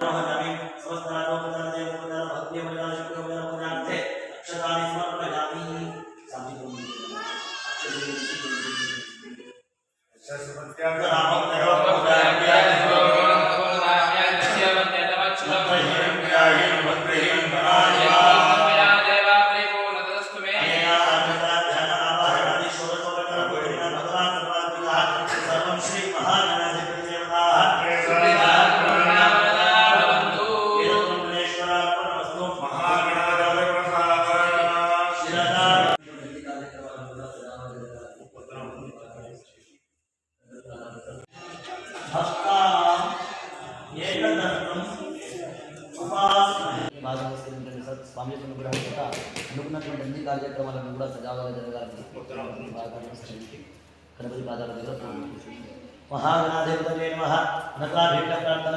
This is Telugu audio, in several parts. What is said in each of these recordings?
Subhanallah, Amin. స్వామి యొక్క అనుగ్రహం చేత అనుకున్నటువంటి అన్ని కార్యక్రమాలను కూడా సజావుగా జరగాలని గణపతి పాదాల దగ్గర మహాగణాధిపతి ప్రార్థన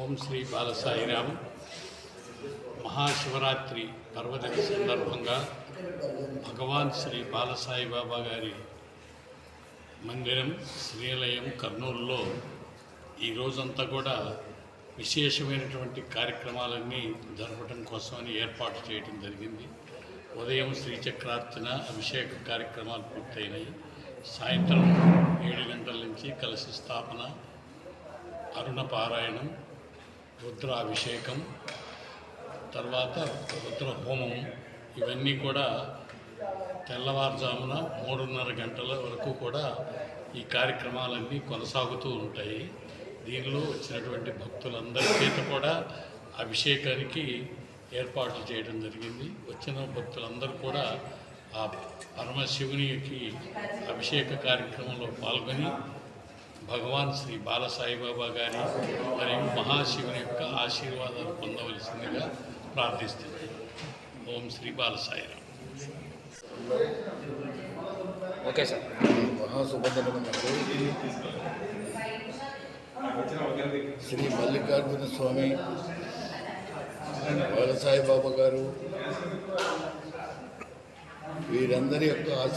ఓం శ్రీ బాలసాయిరామ్. మహాశివరాత్రి పర్వదిన సందర్భంగా భగవాన్ శ్రీ బాలసాయి బాబా గారి మందిరం శ్రీలయం కర్నూలులో ఈ రోజంతా కూడా విశేషమైనటువంటి కార్యక్రమాలన్నీ జరపడం కోసమని ఏర్పాటు చేయడం జరిగింది. ఉదయం శ్రీచక్రార్చన అభిషేక కార్యక్రమాలు పూర్తయినాయి. సాయంత్రం ఏడు గంటల నుంచి కలశ స్థాపన అరుణ పారాయణం రుద్రాభిషేకం తర్వాత రుద్ర హోమం ఇవన్నీ కూడా తెల్లవారుజామున మూడున్నర గంటల వరకు కూడా ఈ కార్యక్రమాలన్నీ కొనసాగుతూ ఉంటాయి. దీనిలో వచ్చినటువంటి భక్తులందరి చేత కూడా అభిషేకానికి ఏర్పాట్లు చేయడం జరిగింది. వచ్చిన భక్తులందరూ కూడా ఆ పరమశివునికి అభిషేక కార్యక్రమంలో పాల్గొని భగవాన్ శ్రీ బాలసాయిబాబా గారి మరియు మహాశివుని యొక్క ఆశీర్వాదాలు పొందవలసిందిగా ప్రార్థిస్తున్నాను ఓం శ్రీ బాలసాయిరామ్ ఓకే సార్ మహాసుభద్రమునకు శ్రీ మల్లికార్జున స్వామి బాలసాయి బాబా గారు వీరందరి యొక్క ఆశీర్వాదం